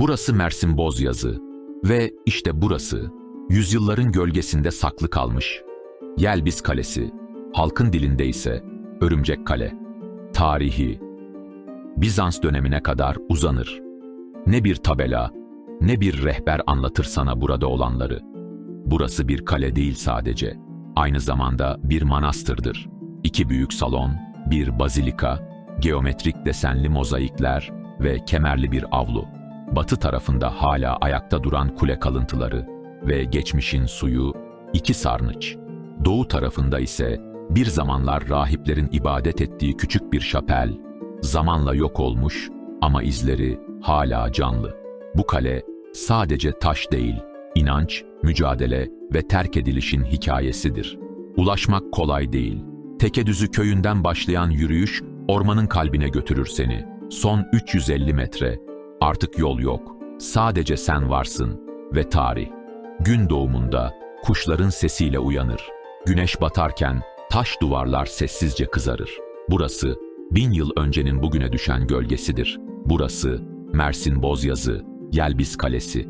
Burası Mersin Bozyazı ve işte burası yüzyılların gölgesinde saklı kalmış. Yelbiz Kalesi, halkın dilinde ise Örümcek Kale. Tarihi, Bizans dönemine kadar uzanır. Ne bir tabela, ne bir rehber anlatır sana burada olanları. Burası bir kale değil sadece, aynı zamanda bir manastırdır. İki büyük salon, bir bazilika, geometrik desenli mozaikler ve kemerli bir avlu. Batı tarafında hala ayakta duran kule kalıntıları ve geçmişin suyu, iki sarnıç. Doğu tarafında ise bir zamanlar rahiplerin ibadet ettiği küçük bir şapel, zamanla yok olmuş ama izleri hala canlı. Bu kale sadece taş değil, inanç, mücadele ve terk edilişin hikayesidir. Ulaşmak kolay değil. Tekedüzü köyünden başlayan yürüyüş ormanın kalbine götürür seni. Son 350 metre. Artık yol yok. Sadece sen varsın ve tarih. Gün doğumunda kuşların sesiyle uyanır. Güneş batarken taş duvarlar sessizce kızarır. Burası bin yıl öncenin bugüne düşen gölgesidir. Burası Mersin Bozyazı, Yelbiz Kalesi.